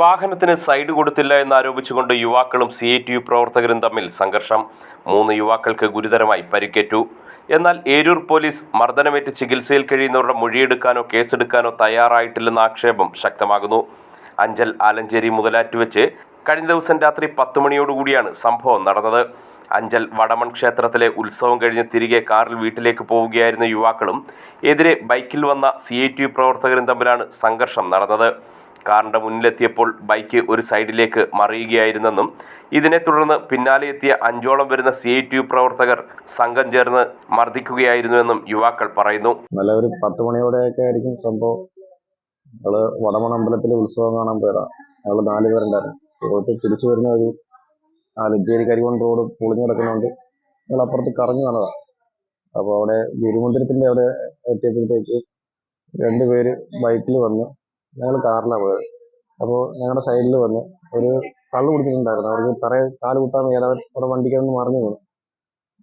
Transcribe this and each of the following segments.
വാഹനത്തിന് സൈഡ് കൊടുത്തില്ല എന്നാരോപിച്ചുകൊണ്ട് യുവാക്കളും സി ഐ ടി യു പ്രവർത്തകരും തമ്മിൽ സംഘർഷം. മൂന്ന് യുവാക്കൾക്ക് ഗുരുതരമായി പരിക്കേറ്റു. എന്നാൽ ഏരൂർ പോലീസ് മർദ്ദനമേറ്റ് ചികിത്സയിൽ കഴിയുന്നവരുടെ മൊഴിയെടുക്കാനോ കേസെടുക്കാനോ തയ്യാറായിട്ടില്ലെന്ന ആക്ഷേപം ശക്തമാകുന്നു. അഞ്ചൽ ആലഞ്ചേരി മുതലാറ്റുവെച്ച് കഴിഞ്ഞ ദിവസം രാത്രി പത്ത് മണിയോടുകൂടിയാണ് സംഭവം നടന്നത്. അഞ്ചൽ വടമൺ ക്ഷേത്രത്തിലെ ഉത്സവം കഴിഞ്ഞ് തിരികെ കാറിൽ വീട്ടിലേക്ക് പോവുകയായിരുന്ന യുവാക്കളും എതിരെ ബൈക്കിൽ വന്ന സി പ്രവർത്തകരും തമ്മിലാണ് സംഘർഷം നടന്നത്. കാറിന്റെ മുന്നിലെത്തിയപ്പോൾ ബൈക്ക് ഒരു സൈഡിലേക്ക് മറിയുകയായിരുന്നെന്നും ഇതിനെ തുടർന്ന് പിന്നാലെ എത്തിയ അഞ്ചോളം വരുന്ന സി ഐ ടി യു പ്രവർത്തകർ സംഘം ചേർന്ന് മർദ്ദിക്കുകയായിരുന്നുവെന്നും യുവാക്കൾ പറയുന്നു. നല്ല ഒരു പത്ത് മണിയോടെയൊക്കെ ആയിരിക്കും സംഭവം. ഞങ്ങൾ വടമൺ അമ്പലത്തിലെ ഉത്സവം കാണാൻ പോയതാ. ഞങ്ങൾ നാല് പേരുണ്ടായിരുന്നു. തിരിച്ചു വരുന്ന ഒരു ആലഞ്ചേരി കരിവൺ റോഡ് പൊളിഞ്ഞു കിടക്കുന്നതുകൊണ്ട് ഞങ്ങൾ അപ്പുറത്ത് കറങ്ങി വന്നതാ. അപ്പോൾ അവിടെ ഗുരുമന്ദിരത്തിന്റെ അവിടെ എത്തിയപ്പോഴത്തേക്ക് രണ്ടുപേര് ബൈക്കിൽ വന്ന്. ഞങ്ങൾ കാറിലാണ് പോയത്. അപ്പോൾ ഞങ്ങളുടെ സൈഡിൽ വന്ന് ഒരു കള്ള് കുടിച്ചിട്ടുണ്ടായിരുന്നു. അവർക്ക് തറയെ കാൽ കുത്താൻ മേലാതെ അവിടെ വണ്ടിക്കൊന്ന് മറിഞ്ഞു വീണു.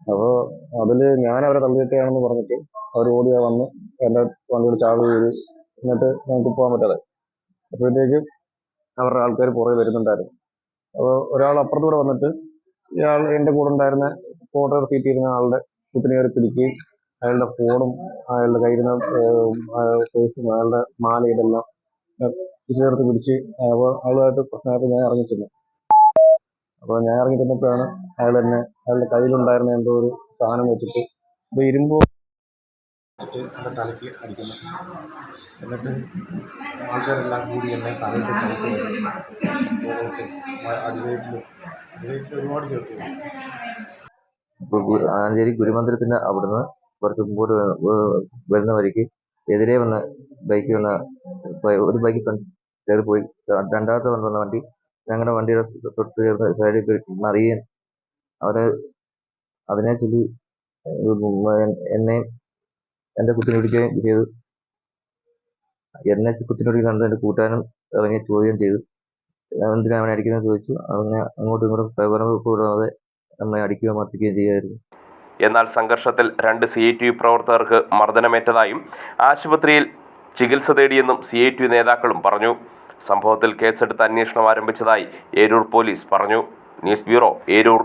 അപ്പോൾ അതിൽ ഞാൻ അവരെ തള്ളിയിട്ടാണെന്ന് പറഞ്ഞിട്ട് അവർ ഓടി വന്ന് എന്റെ വണ്ടിയുടെ ചാർജ് ചെയ്ത് എന്നിട്ട് ഞങ്ങൾക്ക് പോകാൻ പറ്റാതെ. അപ്പോഴത്തേക്ക് അവരുടെ ആൾക്കാർ പുറകെ വരുന്നുണ്ടായിരുന്നു. അപ്പോൾ ഒരാൾ അപ്പുറത്തൂടെ വന്നിട്ട് ഇയാൾ എന്റെ കൂടെ ഉണ്ടായിരുന്ന ഫോട്ടോ സീറ്റ് ഇരുന്ന ആളുടെ കുത്തിനെ കയറി പിടിക്കുകയും അയാളുടെ ഫോണും അയാളുടെ കയ്യിരുന്ന പേഴ്സും അയാളുടെ മാല ഇതെല്ലാം ചേർത്ത് പിടിച്ച് അയാളുമായിട്ട് പ്രശ്നമായിട്ട് ഞാൻ ഇറങ്ങിച്ചെന്നു അപ്പോൾ ഞാൻ ഇറങ്ങി ചെന്നപ്പോഴാണ് അയാൾ എന്നെ അയാളുടെ കയ്യിലുണ്ടായിരുന്ന എന്തോ ഒരു സാധനം വെച്ചിട്ട് ഇത് ഇരുമ്പോ വെച്ചിട്ട് എന്റെ തലയ്ക്ക് അടിക്കുന്നു. എന്നിട്ട് ആൾക്കാരെല്ലാം കൂടി എന്നെ തലയിട്ട് ചവിട്ടുകയായിരുന്നു അടിവയറ്റിലും അടിവയറ്റിൽ ഒരുപാട് ഗു- ആഞ്ചേരി ഗുരുമന്ദിരത്തിന്റെ അവിടുന്ന് കുറച്ച് മുമ്പോട്ട് വരുന്ന വഴിക്ക് എതിരെ വന്ന ബൈക്ക് വന്ന ഒരു ബൈക്ക് കയറി പോയി. രണ്ടാമത്തെ വന്ന വണ്ടി ഞങ്ങളുടെ വണ്ടിയുടെ തൊട്ട് ചേർന്ന് സൈഡിൽ പോയി മറിയുകയും അവരെ അതിനെ ചൊല്ലി എന്നെ എന്റെ കുത്തിനൊടിക്കുകയും ചെയ്തു. എന്നെ കുത്തിനൊടിക്കുന്ന കണ്ട് എന്റെ കൂട്ടാനും ഇറങ്ങി ചോദ്യം ചെയ്തു. എന്തിനാണ് അവനെ അടിക്കുന്നത് ചോദിച്ചു. അങ്ങനെ അങ്ങോട്ടും ഇങ്ങോട്ടും പ്രകോപനം കൂടാതെ നമ്മളെ അടിക്കുകയും മർദ്ദിക്കുകയും ചെയ്യുമായിരുന്നു എന്നാൽ സംഘർഷത്തിൽ രണ്ട് സി ടി പ്രവർത്തകർക്ക് മർദ്ദനമേറ്റതായും ആശുപത്രിയിൽ ചികിത്സ തേടിയെന്നും സി ഐ ടി നേതാക്കളും പറഞ്ഞു. സംഭവത്തിൽ കേസെടുത്ത് അന്വേഷണം ആരംഭിച്ചതായി ഏരൂർ പോലീസ് പറഞ്ഞു. News bureau Eroor.